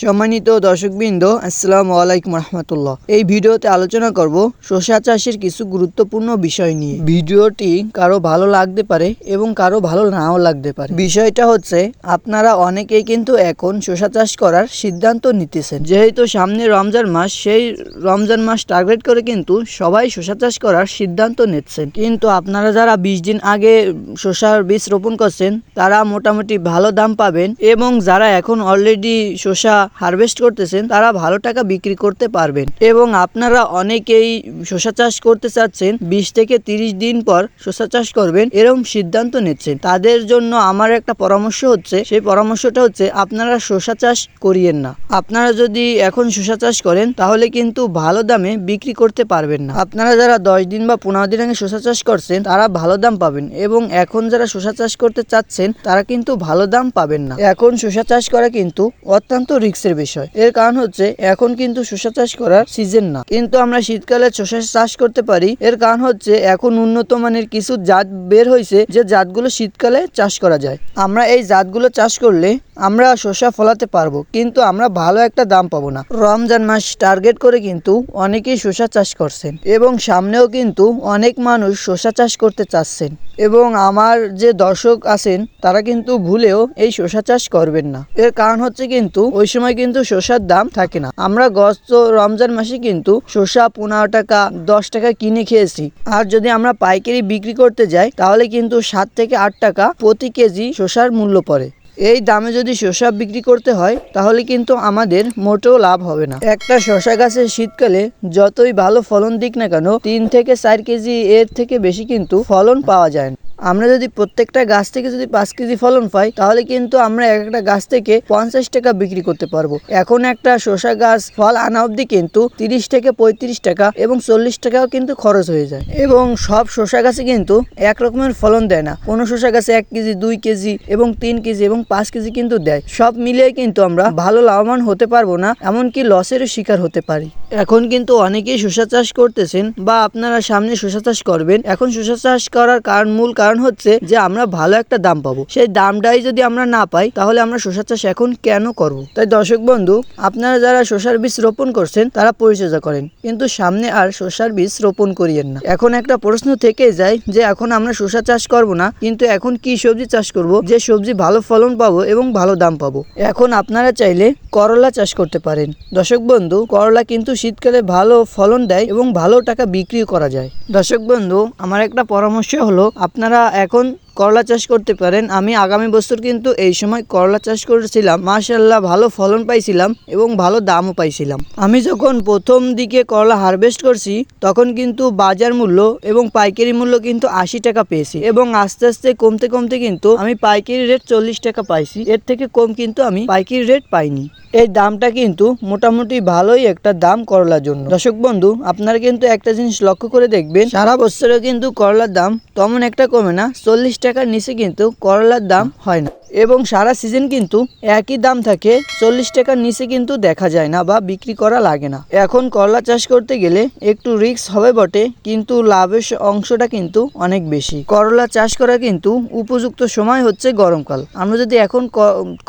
সম্মানিত দর্শকবৃন্দ, আসসালামু আলাইকুম রহমতুল্লাহ। এই ভিডিওতে আলোচনা করব শসা চাষের কিছু গুরুত্বপূর্ণ বিষয় নিয়ে। ভিডিওটি কারও ভালো লাগতে পারে এবং কারও ভালো নাও লাগতে পারে। বিষয়টা হচ্ছে, আপনারা অনেকেই কিন্তু এখন শসা চাষ করার সিদ্ধান্ত নিতেছেন। যেহেতু সামনে রমজান মাস, সেই রমজান মাস টার্গেট করে কিন্তু সবাই শসা চাষ করার সিদ্ধান্ত নিচ্ছেন। কিন্তু আপনারা যারা বিশ দিন আগে শসার বীজ রোপণ করছেন, তারা মোটামুটি ভালো দাম পাবেন এবং যারা এখন অলরেডি শসা হারভেস্ট করতেছেন, তারা ভালো টাকা বিক্রি করতে পারবেন। এবং আপনারা অনেকেই শসা চাষ করতে চাচ্ছেন, বিশ থেকে তিরিশ দিন পর শসা চাষ করবেন এরকম সিদ্ধান্ত নিচ্ছেন। তাদের জন্য আমার একটা পরামর্শ হচ্ছে, সেই পরামর্শটা হচ্ছে আপনারা শসা চাষ করিয়েন না। আপনারা যদি এখন শসা চাষ করেন, তাহলে কিন্তু ভালো দামে বিক্রি করতে পারবেন না। আপনারা যারা দশ দিন বা পনেরো দিন আগে শসা চাষ করছেন, তারা ভালো দাম পাবেন। এবং এখন যারা শসা চাষ করতে চাচ্ছেন, তারা কিন্তু ভালো দাম পাবেন না। এখন শসা চাষ করা কিন্তু অত্যন্ত রিস্কের বিষয়। এর কারণ হচ্ছে, এখন কিন্তু শসা চাষ করার সিজন না। কিন্তু আমরা শীতকালে শসা চাষ করতে পারি। এর কারণ হচ্ছে, এখন উন্নত মানের কিছু জাত বের হয়েছে, যে জাতগুলো শীতকালে চাষ করা যায়। আমরা এই জাতগুলো চাষ করলে আমরা শসা ফলাতে পারব, কিন্তু আমরা ভালো একটা দাম পাবো না। রমজান মাস টার্গেট করে কিন্তু অনেকেই শসা চাষ করছেন এবং সামনেও কিন্তু অনেক মানুষ শসা চাষ করতে চাচ্ছেন। এবং আমার যে দর্শক আছেন, তারা কিন্তু ভুলেও এই শসা চাষ করবেন না। এর কারণ হচ্ছে কিন্তু ওই সময় কিন্তু শসার দাম থাকে না। আমরা গত রমজান মাসে কিন্তু শসা পনেরো টাকা, দশ টাকা কিনে খেয়েছি। আর যদি আমরা পাইকারি বিক্রি করতে যাই, তাহলে কিন্তু সাত থেকে আট টাকা প্রতি কেজি শসার মূল্য পড়ে। এই দামে যদি শসা বিক্রি করতে হয়, তাহলে কিন্তু আমাদের মোটেও লাভ হবে না। একটা শসা গাছের শীতকালে যতই ভালো ফলন দিক না কেন, তিন থেকে চার কেজি এর থেকে বেশি কিন্তু ফলন পাওয়া যায় না। আমরা যদি প্রত্যেকটা গাছ থেকে যদি পাঁচ কেজি ফলন পাই, তাহলে কিন্তু আমরা এক একটা গাছ থেকে পঞ্চাশ টাকা বিক্রি করতে পারব। এখন একটা শসা গাছ ফল আনা অবধি কিন্তু তিরিশ থেকে পঁয়ত্রিশ টাকা এবং চল্লিশ টাকাও কিন্তু খরচ হয়ে যায়। এবং সব শসা গাছে কিন্তু এক রকমের ফলন দেয় না। কোনো শসা গাছে এক কেজি, দুই কেজি এবং তিন কেজি এবং পাঁচ কেজি কিন্তু দেয়। সব মিলিয়ে কিন্তু আমরা ভালো লাভবান হতে পারব না, এমনকি লসেরও শিকার হতে পারি। এখন কিন্তু অনেকেই শসা চাষ করতেছেন বা আপনারা সামনে শসা চাষ করবেন। এখন শসা চাষ করার কারণ, মূল কারণ হচ্ছে যে আমরা ভালো একটা দাম পাবো। সেই দামটাই যদি আমরা না পাই, তাহলে আমরা শসা চাষ এখন কেন করব? তাই দর্শক বন্ধু, আপনারা যারা শসার বীজ রোপণ করছেন, তারা পরিচর্যা করেন। কিন্তু সামনে আর শসার বীজ রোপণ করিয়েন না। এখন একটা প্রশ্ন থেকে যায় যে এখন আমরা শসা চাষ করব না, কিন্তু এখন কি সবজি চাষ করব? যে সবজি ভালো ফলন পাবো এবং ভালো দাম পাবো। এখন আপনারা চাইলে করলা চাষ করতে পারেন। দর্শক বন্ধু, করলা কিন্তু শীতকালে ভালো ফলন দেয় এবং ভালো টাকা বিক্রিও করা যায়। দর্শক বন্ধু, আমার একটা পরামর্শ হলো, আপনারা এখন করলা চাষ করতে পারেন। আমি আগামী বছর কিন্তু এই সময় করলা চাষ করেছিলাম। মাশাল্লাহ ভালো ফলন পাইছিলাম এবং ভালো দামও পাইছিলাম। আমি যখন প্রথম দিকে করলা হারভেস্ট করছি, তখন কিন্তু বাজার মূল্য এবং পাইকারি মূল্য কিন্তু আশি টাকা পেয়েছি এবং আস্তে আস্তে কমতে কমতে কিন্তু আমি পাইকারি রেট চল্লিশ টাকা পাইছি। এর থেকে কম কিন্তু আমি পাইকারি রেট পাইনি। এই দামটা কিন্তু মোটামুটি ভালোই একটা দাম করলার জন্য। দর্শক বন্ধু, আপনারা কিন্তু একটা জিনিস লক্ষ্য করে দেখবেন, সারা বছরে কিন্তু করলার দাম তেমন একটা কমে না। চল্লিশ টাকার নিচে কিন্তু করলার দাম হয় না। এবং সারা সিজন কিন্তু একই দাম থাকে। চল্লিশ টাকার নিচে কিন্তু দেখা যায় না বা বিক্রি করা লাগে না। এখন করলা চাষ করতে গেলে একটু রিস্ক হবে বটে, কিন্তু লাভের অংশটা কিন্তু অনেক বেশি। করলা চাষ করা কিন্তু উপযুক্ত সময় হচ্ছে গরমকাল। আমরা যদি এখন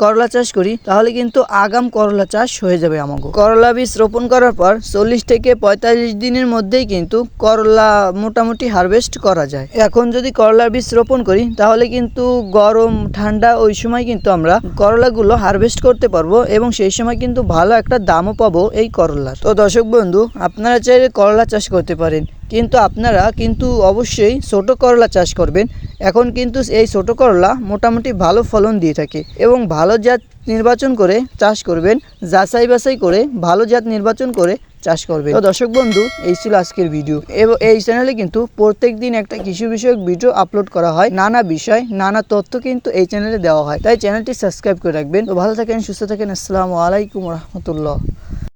করলা চাষ করি, তাহলে কিন্তু আগাম করলা চাষ হয়ে যাবে আমাকে করলা বীজ রোপণ করার পর চল্লিশ থেকে পঁয়তাল্লিশ দিনের মধ্যেই কিন্তু করলা মোটামুটি হারভেস্ট করা যায়। এখন যদি করলার বীজ রোপণ করি, তাহলে কিন্তু গরম, ঠান্ডা ওই সময় কিন্তু আমরা করলাগুলো হারভেস্ট করতে পারব এবং সেই সময় কিন্তু ভালো একটা দামও পাবো এই করলার। তো দর্শক বন্ধু, আপনারা চাইলে করলা চাষ করতে পারেন, কিন্তু আপনারা কিন্তু অবশ্যই ছোট করলা চাষ করবেন। এখন কিন্তু এই ছোট করলা মোটামুটি ভালো ফলন দিয়ে থাকে এবং ভালো জাত নির্বাচন করে চাষ করবেন যাচাই বাছাই করে ভালো জাত নির্বাচন করে চাষ করবে তো দর্শক বন্ধু, এই ছিল আজকের ভিডিও এবং, এই চ্যানেলে কিন্তু প্রত্যেক দিন একটা কৃষি বিষয়ক ভিডিও আপলোড করা হয়। নানা বিষয়, নানা তথ্য কিন্তু এই চ্যানেলে দেওয়া হয়। তাই চ্যানেলটি সাবস্ক্রাইব করে রাখবেন। তো ভালো থাকেন, সুস্থ থাকেন। আসসালামু আলাইকুম রহমতুল্লাহ।